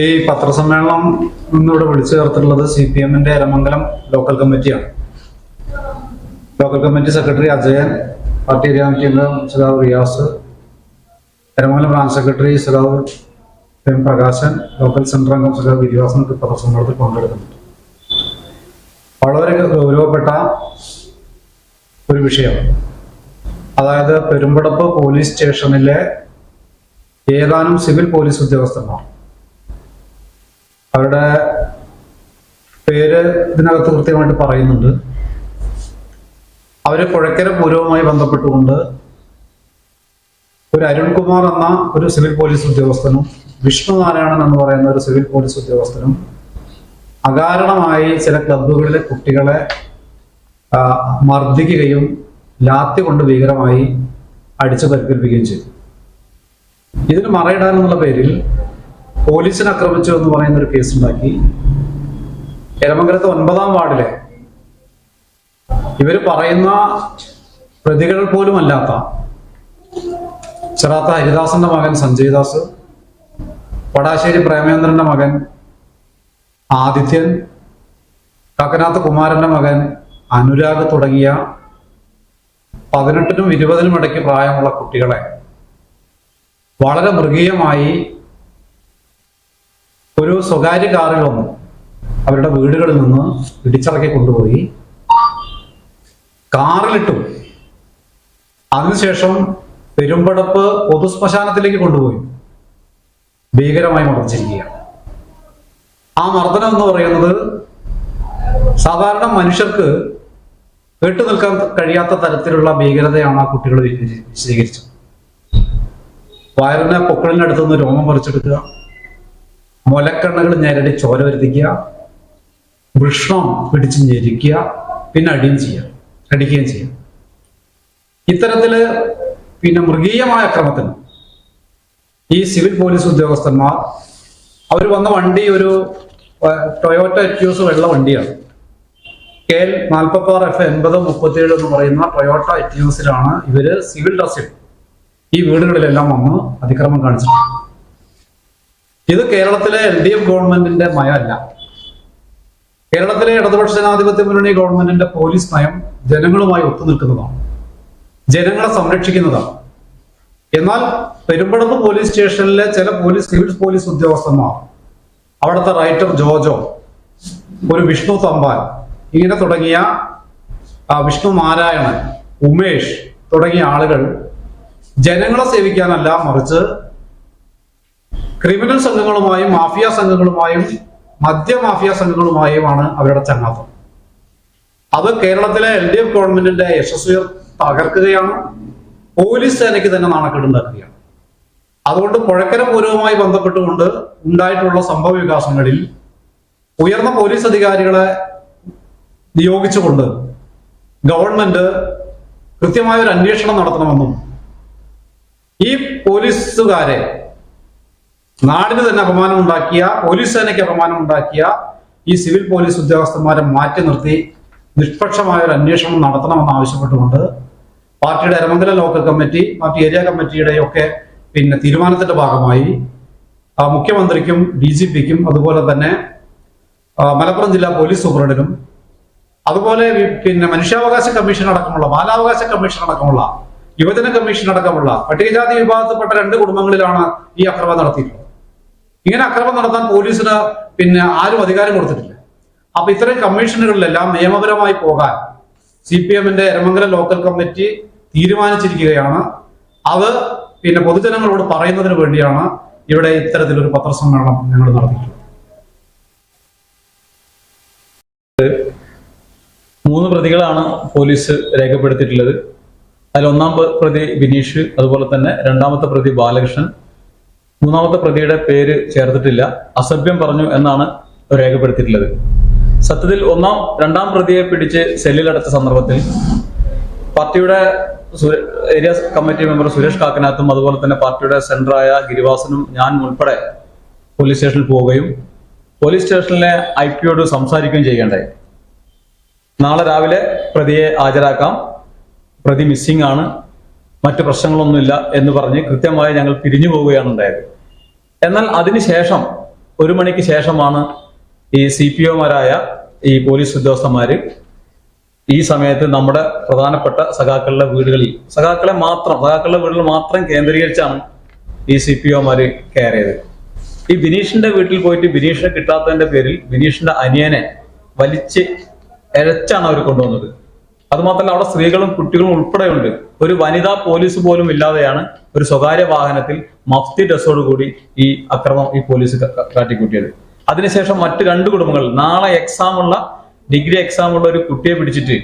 ഈ പത്രസമ്മേളനം ഇന്നിവിടെ വിളിച്ചു ചേർത്തിട്ടുള്ളത് സി പി എമ്മിന്റെ എരമംഗലം ലോക്കൽ കമ്മിറ്റിയാണ് local committee secretary Ajayan party area committee അംഗം സഖാവ് റിയാസ് എരമംഗലം ബ്രാഞ്ച് സെക്രട്ടറി സഖാവ് എം പ്രകാശൻ ലോക്കൽ സെന്റർ അംഗം സഖാവ് ഗിരിവാസൻ പത്രസമ്മേളനത്തിൽ പങ്കെടുക്കുന്നുണ്ട്. വളരെ ഗൗരവപ്പെട്ട ഒരു വിഷയമാണ്. അതായത് പെരുമ്പടപ്പ് പോലീസ് സ്റ്റേഷനിലെ ഏതാനും സിവിൽ പോലീസ് ഉദ്യോഗസ്ഥന്മാർ അവരുടെ പേര് ഇതിനകത്ത് കൃത്യമായിട്ട് പറയുന്നുണ്ട്. അവർ പുഴക്കര പൂരവുമായി ബന്ധപ്പെട്ടുകൊണ്ട് ഒരു അരുൺകുമാർ എന്ന ഒരു സിവിൽ പോലീസ് ഉദ്യോഗസ്ഥനും വിഷ്ണു നാരായണൻ എന്ന് പറയുന്ന ഒരു സിവിൽ പോലീസ് ഉദ്യോഗസ്ഥനും അകാരണമായി ചില ക്ലബ്ബുകളിലെ കുട്ടികളെ മർദ്ദിക്കുകയും ലാത്തി കൊണ്ട് ഭീകരമായി അടിച്ചു പരിക്കേൽപ്പിക്കുകയും ചെയ്തു. ഇതിന് മറയിടാൻ എന്നുള്ള പേരിൽ പോലീസിനെ ആക്രമിച്ചു എന്ന് പറയുന്ന ഒരു കേസ് ഉണ്ടാക്കി. എരമംഗലത്ത് ഒൻപതാം വാർഡിലെ ഇവർ പറയുന്ന പ്രതികൾ പോലും അല്ലാത്ത ചെറാത്ത ഹരിദാസന്റെ മകൻ സഞ്ജയ് ദാസ് വടാശ്ശേരി പ്രേമേന്ദ്രന്റെ മകൻ ആദിത്യൻ കാക്കനാഥ് കുമാരന്റെ മകൻ അനുരാഗ് തുടങ്ങിയ പതിനെട്ടിനും ഇരുപതിനും ഇടയ്ക്ക് പ്രായമുള്ള കുട്ടികളെ വളരെ മൃഗീയമായി ഒരു സ്വകാര്യ കാറിൽ വന്നു അവരുടെ വീടുകളിൽ നിന്ന് ഇടിച്ചിറക്കി കൊണ്ടുപോയി. കാറിലിട്ടു. അതിനുശേഷം പെരുമ്പടപ്പ് പൊതുശ്മശാനത്തിലേക്ക് കൊണ്ടുപോയി. ഭീകരമായി മർദ്ദിച്ചിരിക്കുകയാണ്. ആ മർദ്ദനം എന്ന് പറയുന്നത് സാധാരണ മനുഷ്യർക്ക് കേട്ടു നിൽക്കാൻ കഴിയാത്ത തരത്തിലുള്ള ഭീകരതയാണ് ആ കുട്ടികൾ വിശദീകരിച്ചത്. വയറിനെ പൊക്കിളിനടുത്ത് നിന്ന് രോമം പറിച്ചെടുക്കുക. മുലക്കണ്ണുകൾ ഞെരടി ചോര വരുത്തിക്കുക വൃഷ്ണം പിടിച്ച് ഞെരിക്കുക പിന്നെ അടിയും ചെയ്യുക അടിക്കുകയും ചെയ്യുക. ഇത്തരത്തിൽ പിന്നെ മൃഗീയമായ അക്രമത്തിന് ഈ സിവിൽ പോലീസ് ഉദ്യോഗസ്ഥന്മാർ അവർ വന്ന വണ്ടി ഒരു ടൊയോട്ട എറ്റ്യൂസ് വെള്ള വണ്ടിയാണ്. കെ എൽ നാൽപ്പത്തി ആറ് എഫ് എൺപത് മുപ്പത്തിയേഴ് എന്ന് പറയുന്ന ടൊയോട്ട എറ്റ്യൂസിലാണ് ഇവർ സിവിൽ ഡ്രസ്സിൽ ഈ വീടുകളിലെല്ലാം വന്ന് അതിക്രമം കാണിച്ചിട്ടുണ്ട് ഇത് കേരളത്തിലെ എൽ ഡി എഫ് ഗവൺമെന്റിന്റെ മയമല്ല. കേരളത്തിലെ ഇടതുപക്ഷ ജനാധിപത്യ മുന്നണി ഗവൺമെന്റിന്റെ പോലീസ് നയം ജനങ്ങളുമായി ഒത്തുനിൽക്കുന്നതാണ് ജനങ്ങളെ സംരക്ഷിക്കുന്നതാണ്. എന്നാൽ പെരുമ്പടപ്പ് പോലീസ് സ്റ്റേഷനിലെ ചില പോലീസ് സിവിൽ പോലീസ് ഉദ്യോഗസ്ഥന്മാർ അവിടുത്തെ റൈറ്റർ ജോജോ ഒരു വിഷ്ണു തമ്പാൻ ഇങ്ങനെ തുടങ്ങിയ വിഷ്ണു നാരായണൻ ഉമേഷ് തുടങ്ങിയ ആളുകൾ ജനങ്ങളെ സേവിക്കാനല്ല മറിച്ച് ക്രിമിനൽ സംഘങ്ങളുമായും മാഫിയ സംഘങ്ങളുമായും മദ്യ മാഫിയ സംഘങ്ങളുമായുമാണ് അവരുടെ ചങ്ങാത്തം. അത് കേരളത്തിലെ എൽ ഡി എഫ് ഗവൺമെന്റിന്റെ യശസ്വി തകർക്കുകയാണ്. പോലീസ് സേനയ്ക്ക് തന്നെ നാണക്കേടുണ്ടാക്കുകയാണ് അതുകൊണ്ട് പുഴക്കര പൂരവുമായി ബന്ധപ്പെട്ടുകൊണ്ട് ഉണ്ടായിട്ടുള്ള സംഭവ വികാസങ്ങളിൽ ഉയർന്ന പോലീസ് അധികാരികളെ നിയോഗിച്ചുകൊണ്ട് ഗവൺമെന്റ് കൃത്യമായ ഒരു അന്വേഷണം നടത്തണമെന്നും ഈ പോലീസുകാരെ നാടിന് തന്നെ അപമാനം ഉണ്ടാക്കിയ പോലീസ് സേനയ്ക്ക് അപമാനം ഉണ്ടാക്കിയ ഈ സിവിൽ പോലീസ് ഉദ്യോഗസ്ഥന്മാരെ മാറ്റി നിർത്തി നിഷ്പക്ഷമായ ഒരു അന്വേഷണം നടത്തണമെന്ന് ആവശ്യപ്പെട്ടുകൊണ്ട് പാർട്ടിയുടെ Aramangala local committee party area കമ്മിറ്റിയുടെ ഒക്കെ പിന്നെ തീരുമാനത്തിന്റെ ഭാഗമായി മുഖ്യമന്ത്രിക്കും ഡി ജി പിക്കും അതുപോലെ തന്നെ മലപ്പുറം ജില്ലാ പോലീസ് സൂപ്രണ്ടിനും അതുപോലെ പിന്നെ മനുഷ്യാവകാശ കമ്മീഷൻ അടക്കമുള്ള ബാലാവകാശ കമ്മീഷൻ അടക്കമുള്ള യുവജന കമ്മീഷൻ അടക്കമുള്ള പട്ടികജാതി വിഭാഗത്തിൽപ്പെട്ട രണ്ട് കുടുംബങ്ങളിലാണ് ഈ അക്രമം നടത്തിയിട്ടുള്ളത്. ഇങ്ങനെ അക്രമം നടത്താൻ പോലീസിന് പിന്നെ ആരും അധികാരം കൊടുത്തിട്ടില്ല. അപ്പൊ ഇത്തരം കമ്മീഷനുകളിലെല്ലാം നിയമപരമായി പോകാൻ സി പി എമ്മിന്റെ എരമംഗലം ലോക്കൽ കമ്മിറ്റി തീരുമാനിച്ചിരിക്കുകയാണ്. അത് പിന്നെ പൊതുജനങ്ങളോട് പറയുന്നതിന് വേണ്ടിയാണ് ഇവിടെ ഇത്തരത്തിലൊരു പത്രസമ്മേളനം ഞങ്ങൾ നടത്തിയിട്ടുള്ളത്. മൂന്ന് പ്രതികളാണ് പോലീസ് രേഖപ്പെടുത്തിയിട്ടുള്ളത്. അതിൽ ഒന്നാം പ്രതി ബിനീഷ് അതുപോലെ തന്നെ രണ്ടാമത്തെ പ്രതി ബാലകൃഷ്ണൻ മൂന്നാമത്തെ പ്രതിയുടെ പേര് ചേർത്തിട്ടില്ല. അസഭ്യം പറഞ്ഞു എന്നാണ് രേഖപ്പെടുത്തിയിട്ടുള്ളത്. സത്യത്തിൽ ഒന്നാം രണ്ടാം പ്രതിയെ പിടിച്ച് സെല്ലിലടച്ച സന്ദർഭത്തിൽ പാർട്ടിയുടെ ഏരിയ കമ്മിറ്റി മെമ്പർ സുരേഷ് കാക്കനാത്തും അതുപോലെ തന്നെ പാർട്ടിയുടെ സെൻട്രായ ഗിരിവാസനും ഞാൻ ഉൾപ്പെടെ പോലീസ് സ്റ്റേഷനിൽ പോവുകയും പോലീസ് സ്റ്റേഷനിലെ ഐ പിയോട് സംസാരിക്കുകയും ചെയ്യേണ്ടായി നാളെ രാവിലെ പ്രതിയെ ഹാജരാക്കാം. പ്രതി മിസ്സിംഗ് ആണ്. മറ്റു പ്രശ്നങ്ങളൊന്നുമില്ല എന്ന് പറഞ്ഞ് കൃത്യമായി ഞങ്ങൾ പിരിഞ്ഞു പോവുകയാണ് ഉണ്ടായത് എന്നാൽ അതിനുശേഷം ഒരു മണിക്ക് ശേഷമാണ് ഈ സി പി ഒമാരായ ഈ പോലീസ് ഉദ്യോഗസ്ഥന്മാർ ഈ സമയത്ത് നമ്മുടെ പ്രധാനപ്പെട്ട സഖാക്കളുടെ വീടുകളിൽ സഖാക്കളെ മാത്രം സഖാക്കളുടെ വീടുകൾ മാത്രം കേന്ദ്രീകരിച്ചാണ് ഈ സി പി ഒമാര് കയറിയത്. ഈ ബിനീഷിന്റെ വീട്ടിൽ പോയിട്ട് ബിനീഷിനെ കിട്ടാത്തതിന്റെ പേരിൽ ബിനീഷിന്റെ അനിയനെ വലിച്ച് എഴച്ചാണ് അവർ കൊണ്ടുവന്നത്. അതുമാത്രമല്ല അവിടെ സ്ത്രീകളും കുട്ടികളും ഉൾപ്പെടെയുണ്ട്. ഒരു വനിതാ പോലീസ് പോലും ഇല്ലാതെയാണ് ഒരു സ്വകാര്യ വാഹനത്തിൽ മഫ്തി ഡ്രസ്സോട് കൂടി ഈ അക്രമം ഈ പോലീസ് കാട്ടിക്കൂട്ടിയത്. അതിനുശേഷം മറ്റു രണ്ട് കുടുംബങ്ങൾ നാളെ എക്സാം ഉള്ള ഡിഗ്രി എക്സാം ഉള്ള ഒരു കുട്ടിയെ പിടിച്ചിട്ട്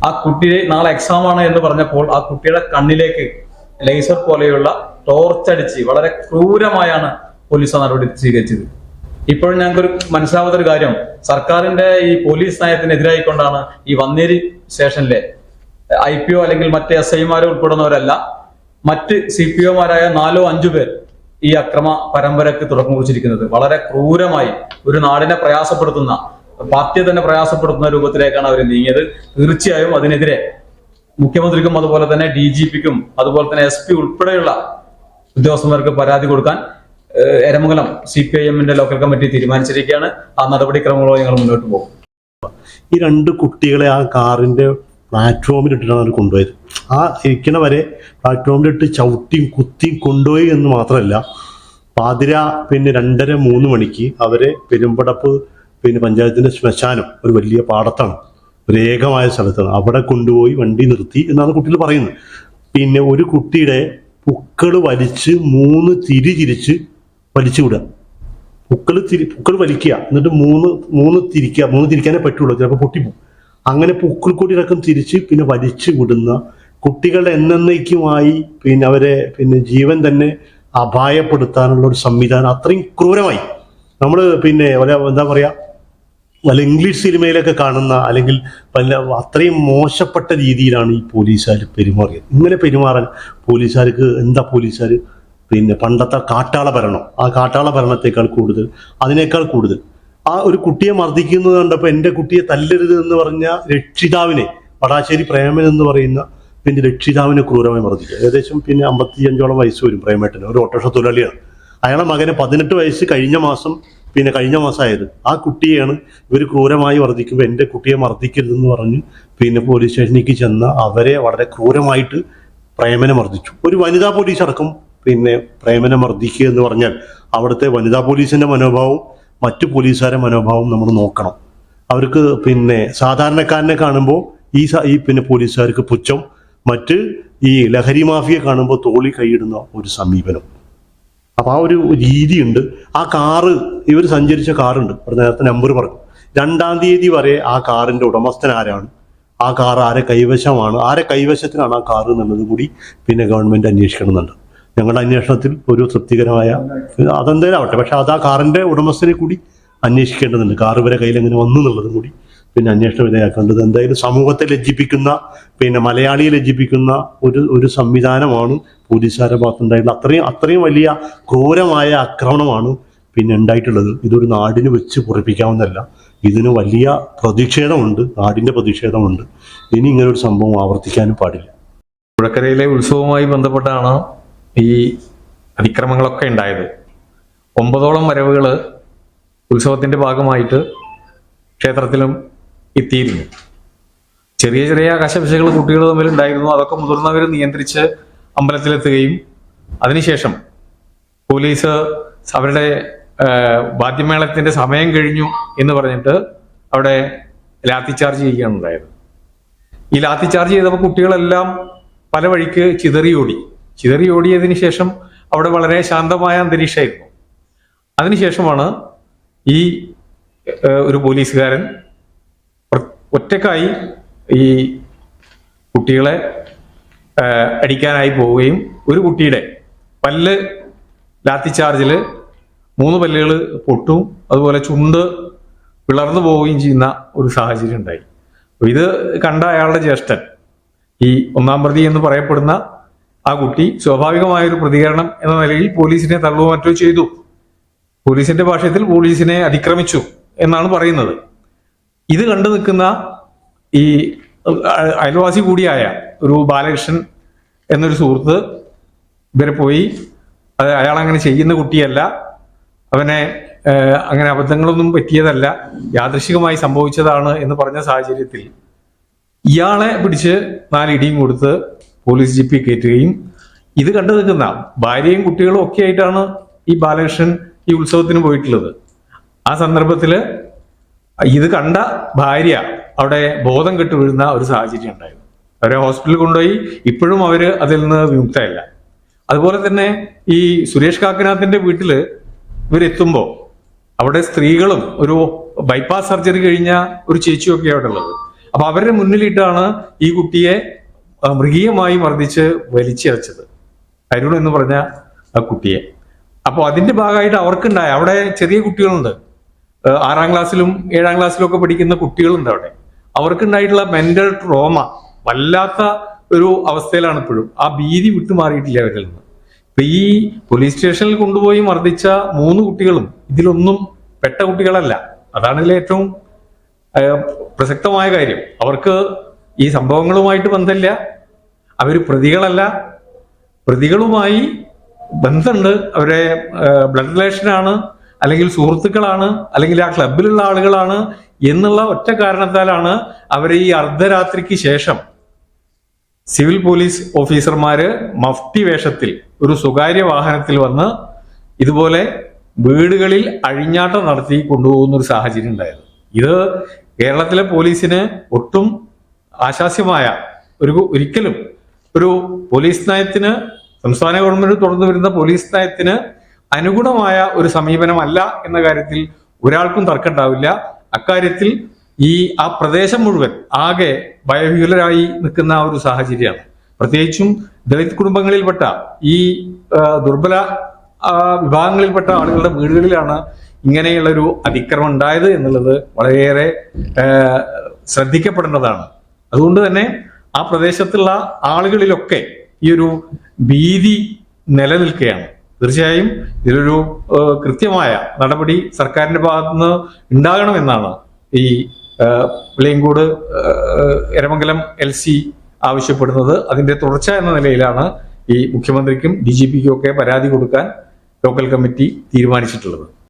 ആ കുട്ടിയെ നാളെ എക്സാം ആണ് എന്ന് പറഞ്ഞപ്പോൾ ആ കുട്ടിയുടെ കണ്ണിലേക്ക് ലേസർ പോലെയുള്ള ടോർച്ചടിച്ച് വളരെ ക്രൂരമായാണ് പോലീസ് നടപടി സ്വീകരിച്ചത്. ഇപ്പോഴും ഞങ്ങൾക്കൊരു മനസ്സിലാവാത്ത ഒരു കാര്യം. സർക്കാരിന്റെ ഈ പോലീസ് നയത്തിനെതിരായിക്കൊണ്ടാണ് ഈ വന്നേരി സ്റ്റേഷനിലെ ഐ പി ഒ അല്ലെങ്കിൽ മറ്റ് എസ് ഐമാരെ ഉൾപ്പെടുന്നവരല്ല മറ്റ് സി പി ഒമാരായ നാലോ അഞ്ചു പേർ ഈ അക്രമ പരമ്പരക്ക് തുടക്കം കുറിച്ചിരിക്കുന്നത് വളരെ ക്രൂരമായി ഒരു നാടിനെ പ്രയാസപ്പെടുത്തുന്ന പാർട്ടിയെ തന്നെ പ്രയാസപ്പെടുത്തുന്ന രൂപത്തിലേക്കാണ് അവർ നീങ്ങിയത്. തീർച്ചയായും അതിനെതിരെ മുഖ്യമന്ത്രിക്കും അതുപോലെ തന്നെ ഡി ജി പിക്കും അതുപോലെ തന്നെ എസ് പി ഉൾപ്പെടെയുള്ള ഉദ്യോഗസ്ഥന്മാർക്ക് പരാതി കൊടുക്കാൻ എരമംഗലം സി പി ഐ എമ്മിന്റെ ലോക്കൽ കമ്മിറ്റി തീരുമാനിച്ചിരിക്കുകയാണ്. ആ നടപടിക്രമങ്ങളോ ഞങ്ങൾ മുന്നോട്ട് പോകും. ഈ രണ്ട് കുട്ടികളെ ആ കാറിന്റെ പ്ലാറ്റ്ഫോമിൽ ഇട്ടിട്ടാണ് അവർ കൊണ്ടുപോയത്. ആ ഇരിക്കണ വരെ പ്ലാറ്റ്ഫോമിലിട്ട് ചവിട്ടിയും കുത്തിയും കൊണ്ടുപോയി എന്ന് മാത്രമല്ല പാതിര പിന്നെ രണ്ടര മൂന്ന് മണിക്ക് അവരെ പെരുമ്പടപ്പ് പിന്നെ പഞ്ചായത്തിന്റെ ശ്മശാനം ഒരു വലിയ പാടത്താണ് ഒരു ഏകമായ സ്ഥലത്താണ്. അവിടെ കൊണ്ടുപോയി വണ്ടി നിർത്തി എന്നാണ് കുട്ടികൾ പറയുന്നത്. പിന്നെ ഒരു കുട്ടിയുടെ പുക്കൾ വലിച്ച് മൂന്ന് തിരി തിരിച്ച് വലിച്ചു വിടുക പുക്കൾ തിരി പൂക്കൾ വലിക്കുക. എന്നിട്ട് മൂന്ന് മൂന്ന് തിരിക്കുക. മൂന്ന് തിരിക്കാനേ പറ്റുള്ളൂ. ചിലപ്പോൾ പൊട്ടിപ്പോകും അങ്ങനെ പൂക്കൾ കൂടി ഇറക്കം തിരിച്ച് പിന്നെ വലിച്ചു വിടുന്ന കുട്ടികളുടെ എന്നേക്കുമായി പിന്നെ അവരെ പിന്നെ ജീവൻ തന്നെ അപായപ്പെടുത്താനുള്ള ഒരു സംവിധാനം അത്രയും ക്രൂരമായി. നമ്മൾ പിന്നെ എന്താ പറയാ വല്ല ഇംഗ്ലീഷ് സിനിമയിലൊക്കെ കാണുന്ന അല്ലെങ്കിൽ വല്ല അത്രയും മോശപ്പെട്ട രീതിയിലാണ് ഈ പോലീസുകാർ പെരുമാറിയത്. ഇങ്ങനെ പെരുമാറാൻ പോലീസുകാർക്ക് എന്താ പോലീസുകാർ പിന്നെ പണ്ടത്തെ കാട്ടാള ഭരണം. ആ കാട്ടാള ഭരണത്തെക്കാൾ കൂടുതൽ അതിനേക്കാൾ കൂടുതൽ. ആ ഒരു കുട്ടിയെ മർദ്ദിക്കുന്നത് കണ്ടപ്പോൾ എന്റെ കുട്ടിയെ തല്ലരുത് എന്ന് പറഞ്ഞ രക്ഷിതാവിനെ വടാശ്ശേരി പ്രേമൻ എന്ന് പറയുന്ന പിന്നെ രക്ഷിതാവിനെ ക്രൂരമായി മർദ്ദിക്കുക ഏകദേശം പിന്നെ അമ്പത്തിയഞ്ചോളം വയസ്സ് വരും പ്രേമേട്ടന്. ഒരു ഓട്ടോഷ തൊഴിലാളിയാണ്. അയാളെ മകന് പതിനെട്ട് വയസ്സ് കഴിഞ്ഞ മാസം പിന്നെ കഴിഞ്ഞ മാസമായത് ആ കുട്ടിയെയാണ് ഇവർ ക്രൂരമായി വർദ്ധിക്കുമ്പോൾ എന്റെ കുട്ടിയെ മർദ്ദിക്കരുതെന്ന് പറഞ്ഞ് പിന്നെ പോലീസ് സ്റ്റേഷനിലേക്ക് ചെന്ന അവരെ വളരെ ക്രൂരമായിട്ട് പ്രേമനെ മർദ്ദിച്ചു. ഒരു വനിതാ പോലീസ് അടക്കം പിന്നെ പ്രേമനെ മർദ്ദിക്കുക എന്ന് പറഞ്ഞാൽ അവിടുത്തെ വനിതാ പോലീസിന്റെ മനോഭാവവും മറ്റു പോലീസുകാരുടെ മനോഭാവവും നമ്മൾ നോക്കണം. അവർക്ക് പിന്നെ സാധാരണക്കാരനെ കാണുമ്പോൾ ഈ ഈ പിന്നെ പോലീസുകാർക്ക് പുച്ഛം മറ്റ് ഈ ലഹരി മാഫിയെ കാണുമ്പോൾ തോളി കൈയിടുന്ന ഒരു സമീപനം. അപ്പൊ ആ ഒരു രീതിയുണ്ട്. ആ കാറ് ഇവർ സഞ്ചരിച്ച കാറുണ്ട്. നേരത്തെ നമ്പർ പറഞ്ഞു. രണ്ടാം തീയതി വരെ ആ കാറിന്റെ ഉടമസ്ഥൻ ആരാണ്? ആ കാർ ആരെ കൈവശമാണ്? ആരെ കൈവശത്തിനാണ് ആ കാർ എന്നുള്ളത് കൂടി പിന്നെ ഗവൺമെന്റ് അന്വേഷിക്കണമെന്നുണ്ട് ഞങ്ങളുടെ അന്വേഷണത്തിൽ ഒരു തൃപ്തികരമായ അതെന്തേലും ആവട്ടെ പക്ഷെ അത് ആ കാറിന്റെ ഉടമസ്ഥനെ കൂടി അന്വേഷിക്കേണ്ടതുണ്ട്. കാർ വരെ കയ്യിൽ എങ്ങനെ വന്നു എന്നുള്ളതും കൂടി പിന്നെ അന്വേഷണ വിധേയാക്കേണ്ടത് എന്തായാലും സമൂഹത്തെ ലജ്ജിപ്പിക്കുന്ന പിന്നെ മലയാളിയെ ലജ്ജിപ്പിക്കുന്ന ഒരു ഒരു സംവിധാനമാണ് പോലീസുകാരുടെ ഭാഗത്തുണ്ടായിട്ടുള്ള. അത്രയും അത്രയും വലിയ ക്രൂരമായ ആക്രമണമാണ് പിന്നെ ഉണ്ടായിട്ടുള്ളത്. ഇതൊരു നാടിന് വെച്ച് പൊറിപ്പിക്കാവുന്നതല്ല. ഇതിന് വലിയ പ്രതിഷേധമുണ്ട്. നാടിന്റെ പ്രതിഷേധമുണ്ട്. ഇനി ഇങ്ങനെ ഒരു സംഭവം ആവർത്തിക്കാനും പാടില്ല. പുഴക്കരയിലെ ഉത്സവവുമായി ബന്ധപ്പെട്ടാണ് ഈ അതിക്രമങ്ങളൊക്കെ ഉണ്ടായത്. ഒമ്പതോളം വരവുകൾ ഉത്സവത്തിന്റെ ഭാഗമായിട്ട് ക്ഷേത്രത്തിലും എത്തിയിരുന്നു. ചെറിയ ചെറിയ കശപിശകൾ കുട്ടികൾ തമ്മിൽ ഉണ്ടായിരുന്നു. അതൊക്കെ മുതിർന്നവർ നിയന്ത്രിച്ച് അമ്പലത്തിലെത്തുകയും അതിനുശേഷം പോലീസ് അവരുടെ വാദ്യമേളത്തിന്റെ സമയം കഴിഞ്ഞു എന്ന് പറഞ്ഞിട്ട് അവിടെ ലാത്തി ചാർജ് ചെയ്യുകയാണ് ഉണ്ടായത്. ഈ ലാത്തി ചാർജ് ചെയ്തപ്പോൾ കുട്ടികളെല്ലാം പല വഴിക്ക് ചിതറിയോടി. ചിതറിയോടിയതിന് ശേഷം അവിടെ വളരെ ശാന്തമായ അന്തരീക്ഷമായിരുന്നു. അതിനുശേഷമാണ് ഈ ഒരു പോലീസുകാരൻ ഒറ്റക്കായി ഈ കുട്ടികളെ അടിക്കാനായി പോവുകയും ഒരു കുട്ടിയുടെ പല്ല് ലാത്തി ചാർജിൽ മൂന്ന് പല്ലുകൾ പൊട്ടും അതുപോലെ ചുണ്ട് പിളർന്നു പോവുകയും ചെയ്യുന്ന ഒരു സാഹചര്യം ഉണ്ടായി. ഇത് കണ്ട അയാളുടെ ജ്യേഷ്ഠൻ ഈ ഒന്നാം പ്രതി എന്ന് പറയപ്പെടുന്ന ആ കുട്ടി സ്വാഭാവികമായ ഒരു പ്രതികരണം എന്ന നിലയിൽ പോലീസിനെ തള്ളുകയോ മറ്റോ ചെയ്തു. പോലീസിന്റെ ഭാഷയത്തിൽ പോലീസിനെ അതിക്രമിച്ചു എന്നാണ് പറയുന്നത്. ഇത് കണ്ടു നിൽക്കുന്ന ഈ അയൽവാസി കൂടിയായ ഒരു ബാലകൃഷ്ണൻ എന്നൊരു സുഹൃത്ത് ഇവരെ പോയി. അത് അയാൾ അങ്ങനെ ചെയ്യുന്ന കുട്ടിയല്ല. അവനെ അങ്ങനെ അബദ്ധങ്ങളൊന്നും പറ്റിയതല്ല. യാദൃശികമായി സംഭവിച്ചതാണ് എന്ന് പറഞ്ഞ സാഹചര്യത്തിൽ ഇയാളെ പിടിച്ച് നാലിടിയും കൊടുത്ത് പോലീസ് ജീപ്പിൽ കയറ്റുകയും ഇത് കണ്ടു നിൽക്കുന്ന ഭാര്യയും കുട്ടികളും ഒക്കെ ആയിട്ടാണ് ഈ ബാലകൃഷ്ണൻ ഈ ഉത്സവത്തിന് പോയിട്ടുള്ളത്. ആ സന്ദർഭത്തിൽ ഇത് കണ്ട ഭാര്യ അവിടെ ബോധം കെട്ട് വീഴുന്ന ഒരു സാഹചര്യം ഉണ്ടായിരുന്നു. അവരെ ഹോസ്പിറ്റലിൽ കൊണ്ടുപോയി. ഇപ്പോഴും അവർ അതിൽ നിന്ന് വിമുക്തയല്ല അതുപോലെ തന്നെ ഈ സുരേഷ് കാക്കനാഥിന്റെ വീട്ടിൽ ഇവരെത്തുമ്പോ അവിടെ സ്ത്രീകളും ഒരു ബൈപ്പാസ് സർജറി കഴിഞ്ഞ ഒരു ചേച്ചിയൊക്കെ അവിടെ ഉള്ളത്. അപ്പൊ അവരുടെ മുന്നിലിട്ടാണ് ഈ കുട്ടിയെ മൃഗീയമായി മർദ്ദിച്ച് വലിച്ചിറച്ചത് അരുൺ എന്ന് പറഞ്ഞ ആ കുട്ടിയെ. അപ്പോൾ അതിന്റെ ഭാഗമായിട്ട് അവർക്കുണ്ടായ അവിടെ ചെറിയ കുട്ടികളുണ്ട്. ആറാം ക്ലാസ്സിലും ഏഴാം ക്ലാസ്സിലും ഒക്കെ പഠിക്കുന്ന കുട്ടികളുണ്ട് അവിടെ. അവർക്കുണ്ടായിട്ടുള്ള മെന്റൽ ട്രോമ വല്ലാത്ത ഒരു അവസ്ഥയിലാണ് ഇപ്പോഴും. ആ ഭീതി വിട്ടുമാറിയിട്ടില്ല അവരിൽ നിന്ന്. ഇപ്പൊ ഈ പോലീസ് സ്റ്റേഷനിൽ കൊണ്ടുപോയി മർദ്ദിച്ച മൂന്ന് കുട്ടികളും ഇതിലൊന്നും പെട്ട കുട്ടികളല്ല. അതാണ് ഇതിലെ ഏറ്റവും പ്രസക്തമായ കാര്യം. അവർക്ക് ഈ സംഭവങ്ങളുമായിട്ട് ബന്ധമില്ല. അവർ പ്രതികളല്ല. പ്രതികളുമായി ബന്ധമുണ്ട്. അവരെ ബ്ലഡ് റിലേഷനാണ് അല്ലെങ്കിൽ സുഹൃത്തുക്കളാണ് അല്ലെങ്കിൽ ആ ക്ലബിലുള്ള ആളുകളാണ് എന്നുള്ള ഒറ്റ കാരണത്താലാണ് അവരെ ഈ അർദ്ധരാത്രിക്ക് ശേഷം സിവിൽ പോലീസ് ഓഫീസർമാര് മഫ്തി വേഷത്തിൽ ഒരു സ്വകാര്യ വാഹനത്തിൽ വന്ന് ഇതുപോലെ വീടുകളിൽ അഴിഞ്ഞാട്ടം നടത്തി കൊണ്ടുപോകുന്ന ഒരു സാഹചര്യം ഉണ്ടായത്. ഇത് കേരളത്തിലെ പോലീസിന് ഒട്ടും ആശാസ്യമായ ഒരു ഒരിക്കലും ഒരു പോലീസ് നയത്തിന് സംസ്ഥാന ഗവൺമെന്റ് തുടർന്നു വരുന്ന പോലീസ് നയത്തിന് അനുഗുണമായ ഒരു സമീപനമല്ല എന്ന കാര്യത്തിൽ ഒരാൾക്കും തർക്കമുണ്ടാവില്ല. അക്കാര്യത്തിൽ ഈ ആ പ്രദേശം മുഴുവൻ ആകെ ഭയവിഹുലരായി നിൽക്കുന്ന ആ ഒരു സാഹചര്യമാണ്. പ്രത്യേകിച്ചും ദളിത് കുടുംബങ്ങളിൽപ്പെട്ട ഈ ദുർബല വിഭാഗങ്ങളിൽപ്പെട്ട ആളുകളുടെ വീടുകളിലാണ് ഇങ്ങനെയുള്ളൊരു അതിക്രമം ഉണ്ടായത് എന്നുള്ളത് വളരെയേറെ ശ്രദ്ധിക്കപ്പെടേണ്ടതാണ്. അതുകൊണ്ട് തന്നെ ആ പ്രദേശത്തുള്ള ആളുകളിലൊക്കെ ഈ ഒരു ഭീതി നിലനിൽക്കുകയാണ്. തീർച്ചയായും ഇതിലൊരു കൃത്യമായ നടപടി സർക്കാരിന്റെ ഭാഗത്തുനിന്ന് ഉണ്ടാകണമെന്നാണ് ഈ പുളിയങ്കോട് എരമംഗലം എൽ സി ആവശ്യപ്പെടുന്നത്. അതിന്റെ തുടർച്ച എന്ന നിലയിലാണ് ഈ മുഖ്യമന്ത്രിക്കും ഡി ജി പിക്കും ഒക്കെ പരാതി കൊടുക്കാൻ ലോക്കൽ കമ്മിറ്റി തീരുമാനിച്ചിട്ടുള്ളത്.